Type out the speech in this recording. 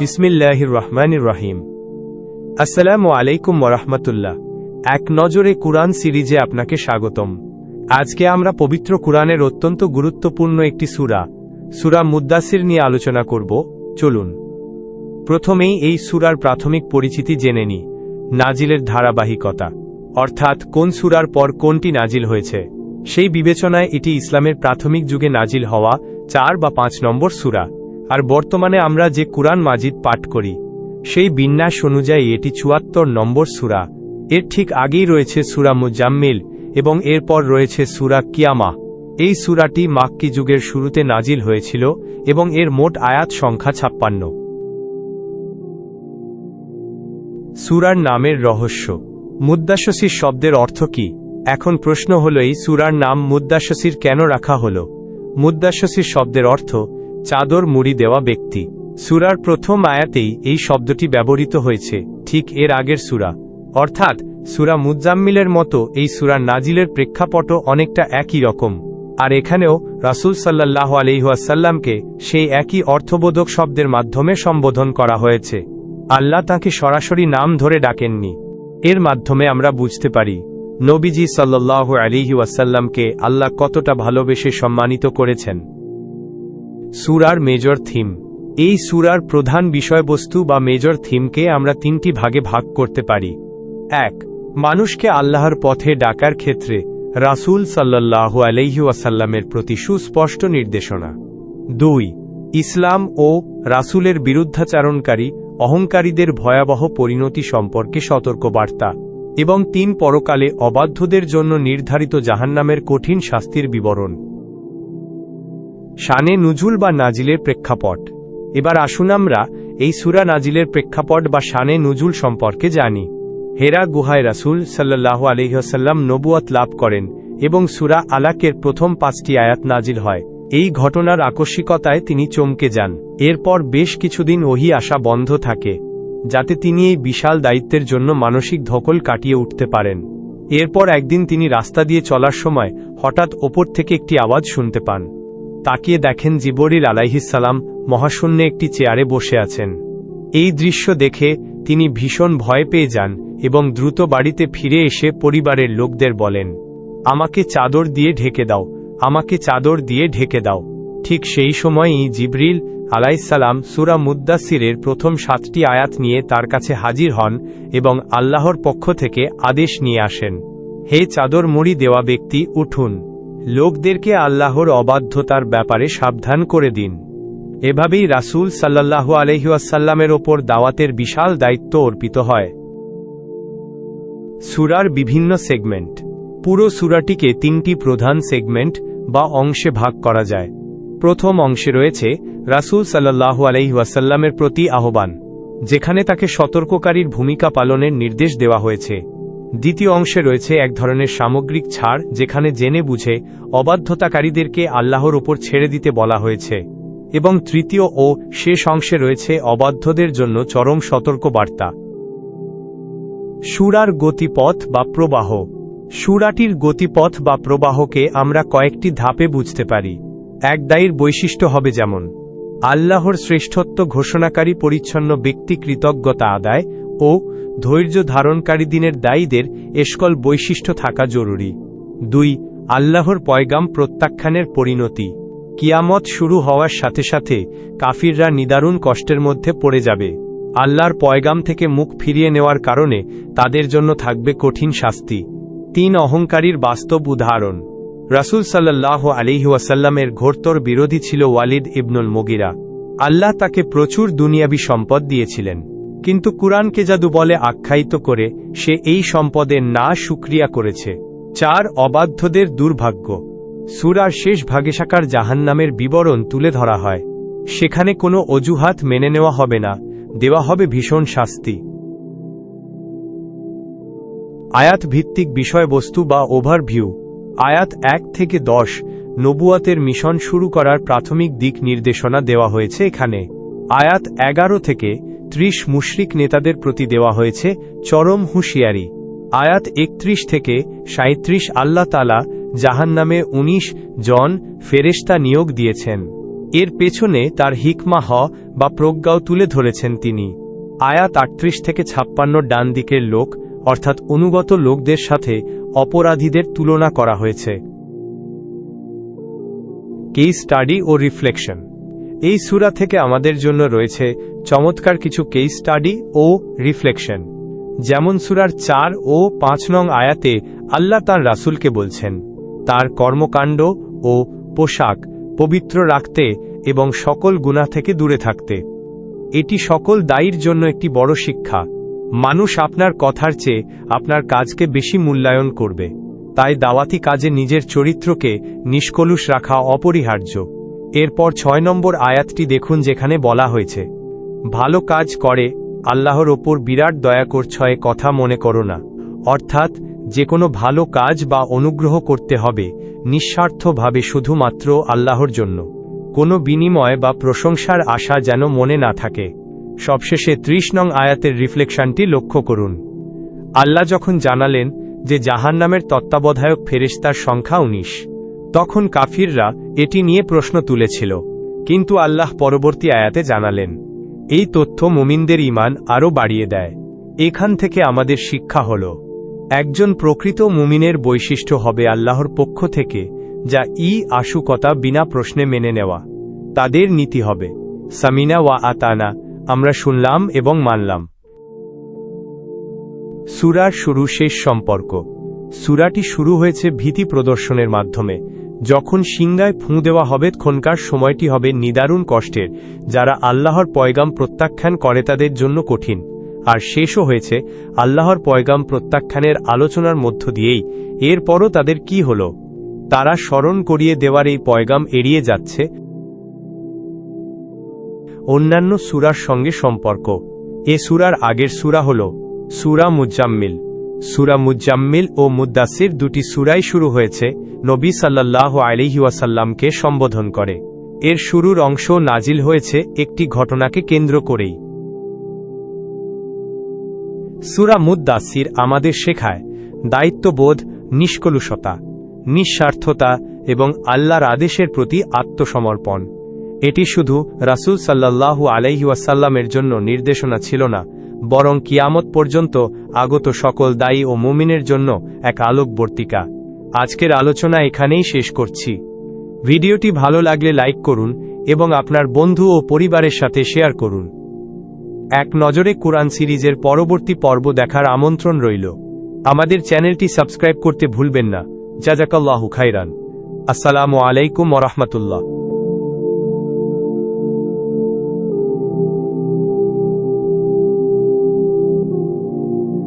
বিসমিল্লাহির রহমানির রহিম আসসালামু আলাইকুম ওরহমতুল্লাহ এক নজরে কুরআন সিরিজে আপনাকে স্বাগতম। আজকে আমরা পবিত্র কুরআনের অত্যন্ত গুরুত্বপূর্ণ একটি সূরা, সুরা মুদ্দাসির নিয়ে আলোচনা করব। চলুন। প্রথমেই এই সুরার প্রাথমিক পরিচিতি জেনে নি, নাজিলের ধারাবাহিকতা, অর্থাৎ কোন সুরার পর কোনটি নাজিল হয়েছে। সেই বিবেচনায় এটি ইসলামের প্রাথমিক যুগে নাজিল হওয়া চার বা পাঁচ নম্বর সূরা। আর বর্তমানে আমরা যে কুরআন মাজিদ পাঠ করি, সেই বিন্যাস অনুযায়ী এটি চুয়াত্তর নম্বর সূরা। এর ঠিক আগেই রয়েছে সুরা মুজাম্মিল এবং এরপর রয়েছে সুরা কিয়ামা এই সূরাটি মাক্কি যুগের শুরুতে নাজিল হয়েছিল এবং এর মোট আয়াত সংখ্যা ছাপ্পান্ন। সূরার নামের রহস্য। মুদ্দাশসির শব্দের অর্থ কি? এখন প্রশ্ন হল, এই সূরার নাম মুদ্দাশসির কেন রাখা হল? মুদ্দাশসির শব্দের অর্থ চাদর মুড়ি দেওয়া ব্যক্তি। সুরার প্রথম আয়াতেই এই শব্দটি ব্যবহৃত হয়েছে, ঠিক এর আগের সুরা। অর্থাৎ, সুরা মুজাম্মিলের মতো এই সুরার নাজিলের প্রেক্ষাপটও অনেকটা একই রকম। আর এখানেও রাসুল সাল্লাহ আলিহাসাল্লামকে সেই একই অর্থবোধক শব্দের মাধ্যমে সম্বোধন করা হয়েছে। আল্লাহ তাকে সরাসরি নাম ধরে ডাকেননি। এর মাধ্যমে আমরা বুঝতে পারি, নবীজি সাল্লাহ আলিহি ওয়াসাল্লামকে আল্লাহ কতটা ভালোবেসে সম্মানিত করেছেন। সুরার মেজর থিম এই সুরার প্রধান বিষয়বস্তু বা মেজর থিমকে আমরা তিনটি ভাগে ভাগ করতে পারি। এক, মানুষকে আল্লাহর পথে ডাকার ক্ষেত্রে রাসুল সাল্লাহ আলহি ওয়াসাল্লামের প্রতি সুস্পষ্ট নির্দেশনা। দুই, ইসলাম ও রাসুলের বিরুদ্ধাচারণকারী, অহংকারীদের ভয়াবহ পরিণতি সম্পর্কে সতর্কবার্তা। এবং তিন, পরকালে অবাধ্যদের জন্য নির্ধারিত জাহান্নামের কঠিন শাস্তির বিবরণ। শানে নুজুল বা নাজিলের প্রেক্ষাপট। এবার আসুন আমরা এই সুরা নাজিলের প্রেক্ষাপট বা শানে নুজুল সম্পর্কে জানি। হেরা গুহায় রাসুল সাল্লাহ আলহিহাসাল্লাম নবুয়াত লাভ করেন এবং সুরা আলাকের প্রথম পাঁচটি আয়াত নাজিল হয়। এই ঘটনার আকস্মিকতায় তিনি চমকে যান। এরপর বেশ কিছুদিন ওহি আসা বন্ধ থাকে, যাতে তিনি এই বিশাল দায়িত্বের জন্য মানসিক ধকল কাটিয়ে উঠতে পারেন। এরপর একদিন তিনি রাস্তা দিয়ে চলার সময় হঠাৎ ওপর থেকে একটি আওয়াজ শুনতে পান। তাকিয়ে দেখেন জিবরিল আলাইহিসাল্লাম মহাশূন্যে একটি চেয়ারে বসে আছেন। এই দৃশ্য দেখে তিনি ভীষণ ভয় পেয়ে যান এবং দ্রুত বাড়িতে ফিরে এসে পরিবারের লোকদের বলেন, আমাকে চাদর দিয়ে ঢেকে দাও, আমাকে চাদর দিয়ে ঢেকে দাও। ঠিক সেই সময়ই জিবরিল আলাইসালাম সুরা মুদ্দাসিরের প্রথম সাতটি আয়াত নিয়ে তার কাছে হাজির হন এবং আল্লাহর পক্ষ থেকে আদেশ নিয়ে আসেন, হে চাদর মুড়ি দেওয়া ব্যক্তি, উঠুন। লোকদেরকে আল্লাহর অবাধ্যতার ব্যাপারে সাবধান করে দিন। এভাবেই রাসুল সাল্লাহু আলহিউসাল্লামের ওপর দাওয়াতের বিশাল দায়িত্ব অর্পিত হয়। সুরার বিভিন্ন সেগমেন্ট। পুরো সুরাটিকে তিনটি প্রধান সেগমেন্ট বা অংশে ভাগ করা যায়। প্রথম অংশে রয়েছে রাসুল সাল্লাহু আলহিউসাল্লামের প্রতি আহ্বান, যেখানে তাকে সতর্ককারীর ভূমিকা পালনের নির্দেশ দেওয়া হয়েছে। দ্বিতীয় অংশে রয়েছে এক ধরনের সামগ্রিক ছাড়, যেখানে জেনে বুঝে অবাধ্যতাকারীদেরকে আল্লাহর ওপর ছেড়ে দিতে বলা হয়েছে। এবং তৃতীয় ও শেষ অংশে রয়েছে অবাধ্যদের জন্য চরম সতর্ক বার্তা সুরার গতিপথ বা প্রবাহ। সুরাটির গতিপথ বা প্রবাহকে আমরা কয়েকটি ধাপে বুঝতে পারি। এক দায়ীর বৈশিষ্ট্য হবে যেমন, আল্লাহর শ্রেষ্ঠত্ব ঘোষণাকারী পরিচ্ছন্ন ব্যক্তি কৃতজ্ঞতা আদায় ও ধৈর্য ধারণকারী দিনের দায়ীদের এসকল বৈশিষ্ট্য থাকা জরুরি। দুই, আল্লাহর পয়গাম প্রত্যাখ্যানের পরিণতি। কিয়ামত শুরু হওয়ার সাথে সাথে কাফিররা নিদারুণ কষ্টের মধ্যে পড়ে যাবে। আল্লাহর পয়গাম থেকে মুখ ফিরিয়ে নেওয়ার কারণে তাদের জন্য থাকবে কঠিন শাস্তি। তিন, অহংকারীর বাস্তব উদাহরণ। রাসুল সাল্লাহ আলিহাসাল্লামের ঘোরতর বিরোধী ছিল ওয়ালিদ ইবনুল মুগিরা। আল্লাহ তাকে প্রচুর দুনিয়াবি সম্পদ দিয়েছিলেন। কিন্তু কুরআনকে জাদু বলে আখ্যায়িত করে, সে এই সম্পদের না সুক্রিয়া করেছে। চার, অবাধ্যদের দুর্ভাগ্য। সুরার শেষ ভাগে শাখার জাহান্নামের বিবরণ তুলে ধরা হয়। সেখানে কোনো অজুহাত মেনে নেওয়া হবে না, দেওয়া হবে ভীষণ শাস্তি। আয়াত ভিত্তিক বিষয়বস্তু বা ওভারভিউ আয়াত এক থেকে দশ, নবুয়াতের মিশন শুরু করার প্রাথমিক দিক নির্দেশনা দেওয়া হয়েছে এখানে। আয়াত এগারো থেকে ত্রিশ মুশরিক নেতাদের প্রতি দেওয়া হয়েছে চরম হুঁশিয়ারি। আয়াত একত্রিশ থেকে সাঁত্রিশ আল্লাহ তালা জাহান নামে উনিশ জন ফেরেস্তা নিয়োগ দিয়েছেন। এর পেছনে তার হিকমা হ বা প্রজ্ঞাও তুলে ধরেছেন তিনি। আয়াত আটত্রিশ থেকে ছাপ্পান্ন ডান দিকের লোক, অর্থাৎ অনুগত লোকদের সাথে অপরাধীদের তুলনা করা হয়েছে। কেই স্টাডি ও রিফ্লেকশন এই সুরা থেকে আমাদের জন্য রয়েছে চমৎকার কিছু কেস স্টাডি ও রিফ্লেকশন যেমন সুরার চার ও পাঁচ নং আয়াতে আল্লাহ তার রাসুলকে বলছেন, তার কর্মকাণ্ড ও পোশাক পবিত্র রাখতে এবং সকল গুণা থেকে দূরে থাকতে। এটি সকল দায়ীর জন্য একটি বড় শিক্ষা। মানুষ আপনার কথার চেয়ে আপনার কাজকে বেশি মূল্যায়ন করবে। তাই দাওয়াতি কাজে নিজের চরিত্রকে নিষ্কলুষ রাখা অপরিহার্য। এরপর ছয় নম্বর আয়াতটি দেখুন যেখানে বলা হয়েছে ভালো কাজ করে, আল্লাহর ওপর বিরাট দয়া করছয় কথা মনে করো না। অর্থাৎ যে কোনো ভালো কাজ বা অনুগ্রহ করতে হবে, নিঃস্বার্থভাবে শুধুমাত্র আল্লাহর জন্য। কোনো বিনিময় বা প্রশংসার আশা যেন মনে না থাকে। সবশেষে ত্রিশ নং আয়াতের রিফ্লেকশনটি লক্ষ্য করুন। আল্লাহ যখন জানালেন যে জাহান্নামের তত্ত্বাবধায়ক ফেরেশতার সংখ্যা উনিশ, তখন কাফিররা এটি নিয়ে প্রশ্ন তুলেছিল। কিন্তু আল্লাহ পরবর্তী আয়াতে জানালেন এই তথ্য মুমিনদের ইমান আরও বাড়িয়ে দেয়। এখান থেকে আমাদের শিক্ষা হল, একজন প্রকৃত মুমিনের বৈশিষ্ট্য হবে আল্লাহর পক্ষ থেকে, যা ই আশুকতা বিনা প্রশ্নে মেনে নেওয়া। তাদের নীতি হবে, সামিনা ওয়া আতানা, আমরা শুনলাম এবং মানলাম। সুরার শুরু শেষ সম্পর্ক। সুরাটি শুরু হয়েছে ভীতি প্রদর্শনের মাধ্যমে। যখন সিংগায় ফুঁ দেওয়া হবে, তখনকার সময়টি হবে নিদারুণ কষ্টের, যারা আল্লাহর পয়গাম প্রত্যাখ্যান করে তাদের জন্য কঠিন। আর শেষও হয়েছে, আল্লাহর পয়গাম প্রত্যাখ্যানের আলোচনার মধ্য দিয়েই। এরপরও তাদের কি হল? তারা স্মরণ করিয়ে দেওয়ার এই পয়গাম এড়িয়ে যাচ্ছে। অন্যান্য সুরার সঙ্গে সম্পর্ক। এ সুরার আগের সুরা হল সুরা মুজাম্মিল। সুরা মুজাম্মিল ও মুদ্দাসির দুটি সুরাই শুরু হয়েছে, নবী সাল্লাহ আলিহাসাল্লামকে সম্বোধন করে। এর শুরুর অংশ নাজিল হয়েছে একটি ঘটনাকে কেন্দ্র করেই। সুরা মুদ্দাসির আমাদের শেখায় দায়িত্ববোধ, নিষ্কলুষতা, নিঃস্বার্থতা এবং আল্লাহর আদেশের প্রতি আত্মসমর্পণ। এটি শুধু রাসুল সাল্লাল্লাহু আলাইহাসাল্লামের জন্য নির্দেশনা ছিল না বরং কিয়ামত পর্যন্ত আগত সকল দায়ী ও মুমিনের জন্য এক আলোকবর্তিকা আজকের আলোচনা এখানেই শেষ করছি। ভিডিওটি ভালো লাগলে লাইক করুন এবং আপনার বন্ধু ও পরিবারের সাথে শেয়ার করুন। এক নজরে কোরআন সিরিজের পরবর্তী পর্ব দেখার আমন্ত্রণ রইল। আমাদের চ্যানেলটি সাবস্ক্রাইব করতে ভুলবেন না। জাজাকাল্লাহু খাইরান আসসালামু আলাইকুম ওরহমতুল্লাহ